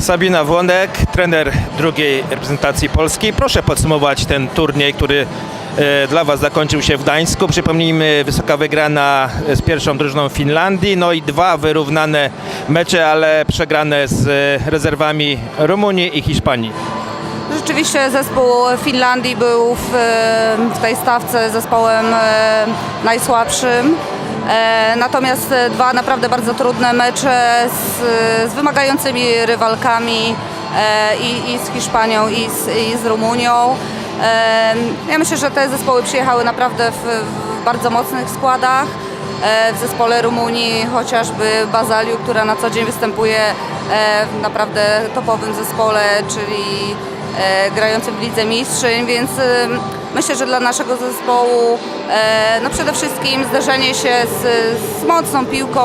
Sabina Włonek, trener drugiej reprezentacji Polski. Proszę podsumować ten turniej, który e, dla Was zakończył się w Gdańsku. Przypomnijmy, wysoka wygrana z pierwszą drużyną Finlandii, no i dwa wyrównane mecze, ale przegrane z e, rezerwami Rumunii i Hiszpanii. Rzeczywiście zespół Finlandii był w, w tej stawce zespołem e, najsłabszym. E, Natomiast e, dwa naprawdę bardzo trudne mecze z, z wymagającymi rywalkami e, i, i z Hiszpanią i z, i z Rumunią. Ja myślę, że te zespoły przyjechały naprawdę w, w bardzo mocnych składach. W zespole Rumunii chociażby Bazaliu, która na co dzień występuje w naprawdę topowym zespole, czyli e, grającym w Lidze Mistrzeń, więc e, myślę, że dla naszego zespołu e, no przede wszystkim zderzenie się z, z mocną piłką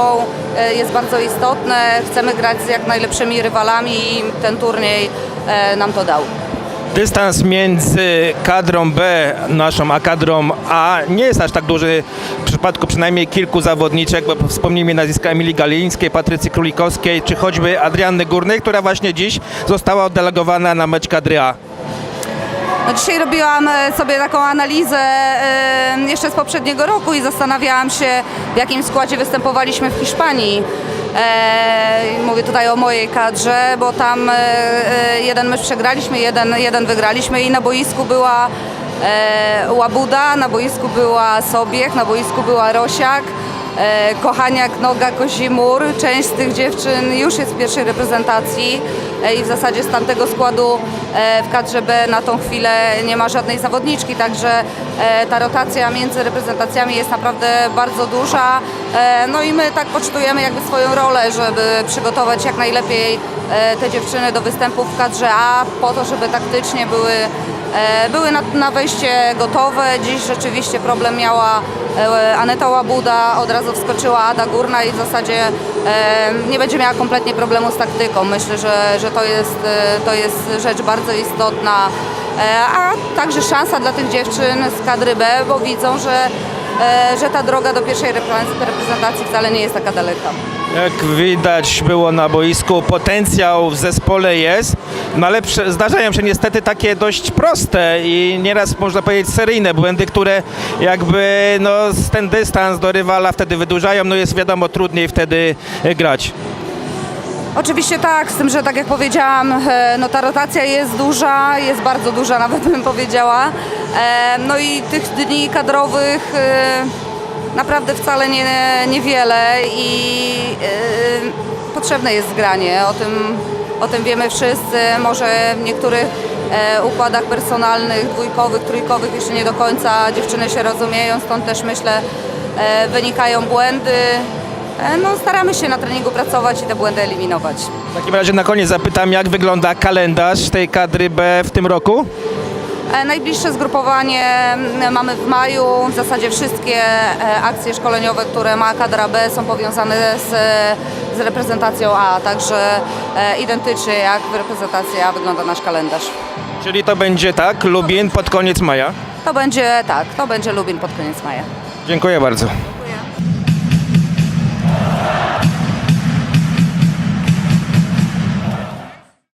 jest bardzo istotne. Chcemy grać z jak najlepszymi rywalami i ten turniej nam to dał. Dystans między kadrą B, naszą, a kadrą A nie jest aż tak duży w przypadku przynajmniej kilku zawodniczek, bo wspomnijmy nazwiska Emilii Galińskiej, Patrycji Królikowskiej, czy choćby Adrianny Górnej, która właśnie dziś została oddelegowana na mecz kadry A. No dzisiaj robiłam e, sobie taką analizę e, jeszcze z poprzedniego roku i zastanawiałam się, w jakim składzie występowaliśmy w Hiszpanii. E, Mówię tutaj o mojej kadrze, bo tam e, e, jeden mecz przegraliśmy, jeden, jeden wygraliśmy i na boisku była e, Łabuda, na boisku była Sobiech, na boisku była Rosiak. Kochaniak, Noga, Kozimur. Część z tych dziewczyn już jest w pierwszej reprezentacji i w zasadzie z tamtego składu w kadrze B na tą chwilę nie ma żadnej zawodniczki, także e, ta rotacja między reprezentacjami jest naprawdę bardzo duża. E, No i my tak poczytujemy jakby swoją rolę, żeby przygotować jak najlepiej e, te dziewczyny do występów w kadrze A po to, żeby taktycznie były E, Były na, na wejście gotowe. Dziś rzeczywiście problem miała e, Aneta Łabuda, od razu wskoczyła Ada Górna i w zasadzie e, nie będzie miała kompletnie problemu z taktyką. Myślę, że, że to, jest, e, to jest rzecz bardzo istotna, E, a także szansa dla tych dziewczyn z kadry B, bo widzą, że, że ta droga do pierwszej reprezentacji wcale nie jest taka daleka. Jak widać było na boisku, potencjał w zespole jest, no ale zdarzają się niestety takie dość proste i nieraz można powiedzieć seryjne błędy, które jakby no ten dystans do rywala wtedy wydłużają, no jest wiadomo trudniej wtedy e, grać. Oczywiście tak, z tym, że tak jak powiedziałam, e, no ta rotacja jest duża, jest bardzo duża nawet bym powiedziała. E, No i tych dni kadrowych e, naprawdę wcale nie, niewiele i potrzebne jest zgranie. O tym, o tym wiemy wszyscy. Może w niektórych układach personalnych, dwójkowych, trójkowych jeszcze nie do końca dziewczyny się rozumieją, stąd też myślę wynikają błędy. E, No, staramy się na treningu pracować i te błędy eliminować. W takim razie na koniec zapytam, jak wygląda kalendarz tej kadry B w tym roku? E, Najbliższe zgrupowanie m, mamy w maju. W zasadzie wszystkie e, akcje szkoleniowe, które ma kadra B są powiązane z, z reprezentacją A, także e, identycznie jak w reprezentacji A wygląda nasz kalendarz. Czyli to będzie tak, Lubin pod koniec maja. To będzie tak, to będzie Lubin pod koniec maja. Dziękuję bardzo.